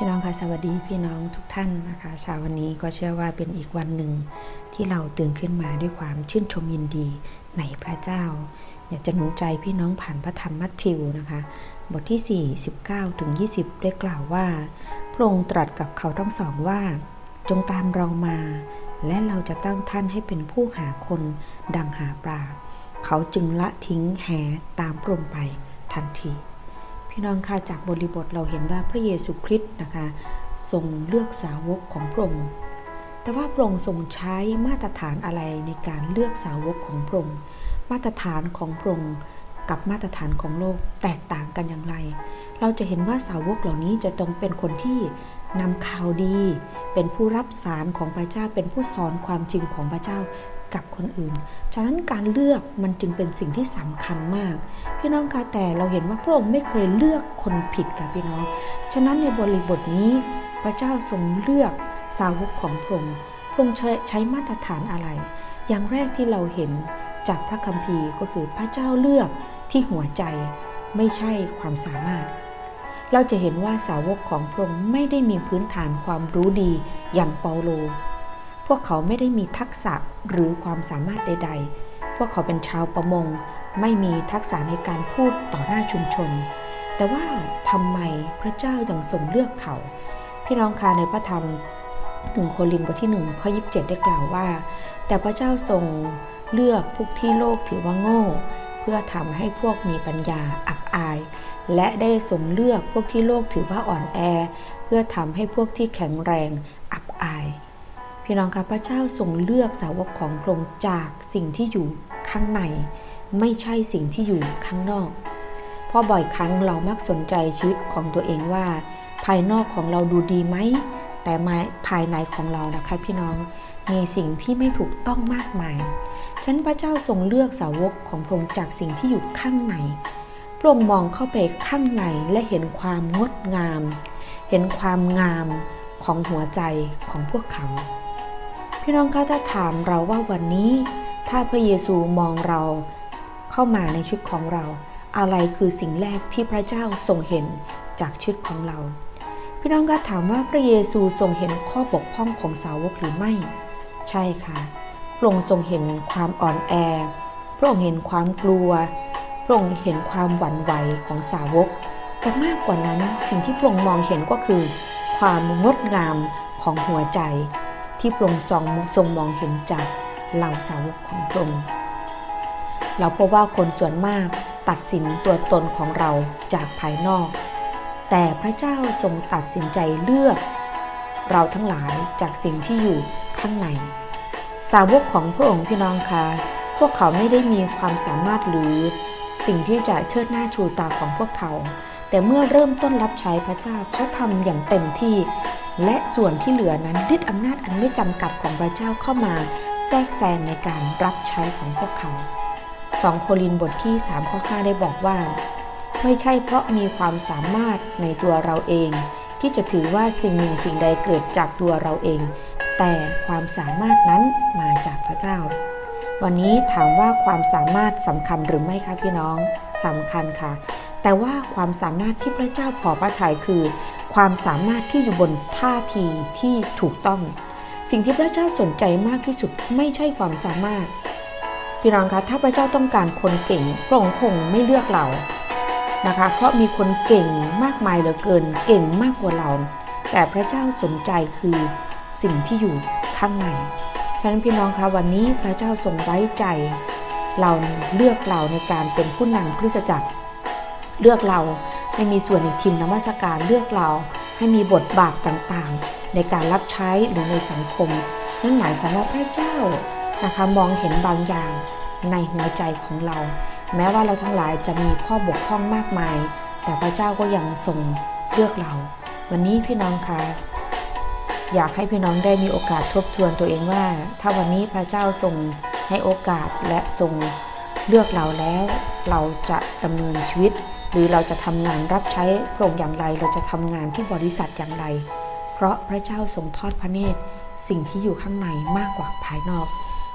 พี่น้องคะสวัสดีพี่น้องทุกท่านนะคะเช้าวันนี้ก็เชื่อว่าเป็นอีกวันหนึ่งที่เราตื่นขึ้นมาด้วยความชื่นชมยินดีในพระเจ้า อยากจะหนุนใจพี่น้องผ่านพระธรรมมัทธิวนะคะ บทที่ 4 19ถึง20 ได้กล่าวว่า พระองค์ตรัสกับเขาทั้งสองว่า จงตามเรามา และเราจะตั้งท่านให้เป็นผู้หาคนดังหาปลาเขาจึงละทิ้งแหตามพระองค์ไปทันที พี่น้องคะจากบริบทเราเห็นว่าพระเยซูคริสต์นะคะทรงเลือกสาวกของพระองค์ แต่ว่าพระองค์ทรงใช้มาตรฐานอะไรในการเลือกสาวกของพระองค์ มาตรฐานของพระองค์กับมาตรฐานของโลกแตกต่างกันอย่างไร เราจะเห็นว่าสาวกเหล่านี้จะต้องเป็นคนที่นำข่าวดี เป็นผู้รับสารของพระเจ้า เป็นผู้สอนความจริงของพระเจ้า กับคนอื่น ฉะนั้นการเลือกมันจึงเป็นสิ่งที่สำคัญมาก พี่น้องคะแต่เราเห็นว่าพระองค์ไม่เคยเลือกคนผิดค่ะพี่น้อง ฉะนั้นในบริบทนี้ พระเจ้าทรงเลือกสาวกของพระองค์ พระองค์ใช้ใช้มาตรฐานอะไร อย่างแรกที่เราเห็นจากพระคัมภีร์ก็คือพระเจ้าเลือกที่หัวใจไม่ใช่ความสามารถ เราจะเห็นว่าสาวกของพระองค์ไม่ได้มีพื้นฐานความรู้ดีอย่างเปาโล พวกเขาไม่ได้มีทักษะหรือความสามารถใด ๆ พวกเขาเป็นชาวประมง ไม่มีทักษะในการพูดต่อหน้าชุมชน แต่ว่าทำไมพระเจ้ายังทรงเลือกเขา พี่น้องคะในพระธรรมหนึ่งโครินธ์บทที่หนึ่งข้อยีได้กล่าวว่า แต่พระเจ้าทรงเลือกพวกที่โลกถือว่าโง่ เพื่อทำให้พวกมีปัญญาอับอาย และได้ทรงเลือกพวกที่โลกถือว่าอ่อนแอ เพื่อทำให้พวกที่แข็งแรงอับอาย พี่น้องคะพระเจ้าทรงเลือกสาวกของพระองค์จากสิ่งที่อยู่ข้างใน ไม่ใช่สิ่งที่อยู่ข้างนอก เพราะบ่อยครั้งเรามักสนใจชีวิตของตัวเองว่า ภายนอกของเราดูดีไหมแต่ภายในของเรานะคะพี่น้องมีสิ่งที่ไม่ถูกต้องมากมายฉันพระเจ้าทรงเลือกสาวกของพระองค์จากสิ่งที่อยู่ข้างในพระองค์มองเข้าไปข้างในและเห็นความงดงาม เห็นความงามของหัวใจของพวกเขา พี่น้องคะถ้าถามเราว่าวันนี้ ถ้าพระเยซูมองเราเข้ามาในชีวิตของเรา อะไรคือสิ่งแรกที่พระเจ้าทรงเห็นจากชีวิตของเรา พี่น้องคะถามว่าพระเยซูทรงเห็นข้อบกพร่องของสาวกหรือไม่ ใช่ค่ะพระองค์ทรงเห็นความอ่อนแอ พระองค์เห็นความกลัว พระองค์เห็นความหวั่นไหวของสาวก แต่มากกว่านั้นสิ่งที่พระองค์มองเห็นก็คือ ความงดงามของหัวใจ ที่พระองค์ทรงทรงมองเห็นจากเหล่าสาวกของพระองค์เราพบว่าคนส่วนมากตัดสินตัวตนของเราจากภายนอก แต่พระเจ้าทรงตัดสินใจเลือก เราทั้งหลายจากสิ่งที่อยู่ข้างใน สาวกของพระองค์พี่น้องคะพวกเขาไม่ได้มีความสามารถหรือสิ่งที่จะเชิดหน้าชูตาของพวกเขา แต่เมื่อเริ่มต้นรับใช้พระเจ้าเขาทำอย่างเต็มที่ และส่วนที่เหลือนั้นฤทธิอำนาจอันไม่จำกัดของพระเจ้าเข้ามาแทรกแซงในการรับใช้ของพวกเขาสองโครินบทที่3ข้อ5ได้บอกว่า ไม่ใช่เพราะมีความสามารถในตัวเราเอง ที่จะถือว่าสิ่งหนึ่งสิ่งใดเกิดจากตัวเราเอง แต่ความสามารถนั้นมาจากพระเจ้า วันนี้ถามว่าความสามารถสำคัญหรือไม่คะพี่น้องสำคัญค่ะ แต่ว่าความสามารถที่พระเจ้าพอพระทัยคือ ความสามารถที่อยู่บนท่าทีที่ถูกต้อง สิ่งที่พระเจ้าสนใจมากที่สุดไม่ใช่ความสามารถพี่น้องคะถ้าพระเจ้าต้องการคนเก่งพระองค์คงไม่เลือกเรานะคะ เพราะมีคนเก่งมากมายเหลือเกิน เก่งมากกว่าเรา แต่พระเจ้าสนใจคือสิ่งที่อยู่ข้างในฉะนั้นพี่น้องคะวันนี้พระเจ้าทรงไว้ใจ เราเลือกเราในการเป็นผู้นำคริสตจักร เลือกเราให้มีส่วนในทีมนมัสการเลือกเราให้มีบทบาทต่างๆ ในการรับใช้หรือในสังคม นั่นหมายความว่าพระเจ้านะคะมองเห็นบางอย่างในหัวใจของเรา แม้ว่าเราทั้งหลายจะมีข้อบกพร่องมากมาย แต่พระเจ้าก็ยังทรงเลือกเรา วันนี้พี่น้องคะอยากให้พี่น้องได้มีโอกาสทบทวนตัวเองว่า ถ้าวันนี้พระเจ้าทรงให้โอกาสและทรงเลือกเราแล้ว เราจะดำเนินชีวิต หรือเราจะทำงานรับใช้พระองค์อย่างไร เราจะทำงานที่บริษัทอย่างไร เพราะพระเจ้าทรงทอดพระเนตร สิ่งที่อยู่ข้างในมากกว่าภายนอก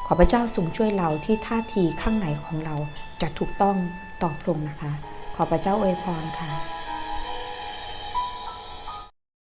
ขอพระเจ้าทรงช่วยเราที่ท่าทีข้างในของเราจะถูกต้องต่อพระองค์นะคะ ขอพระเจ้าอวยพรค่ะ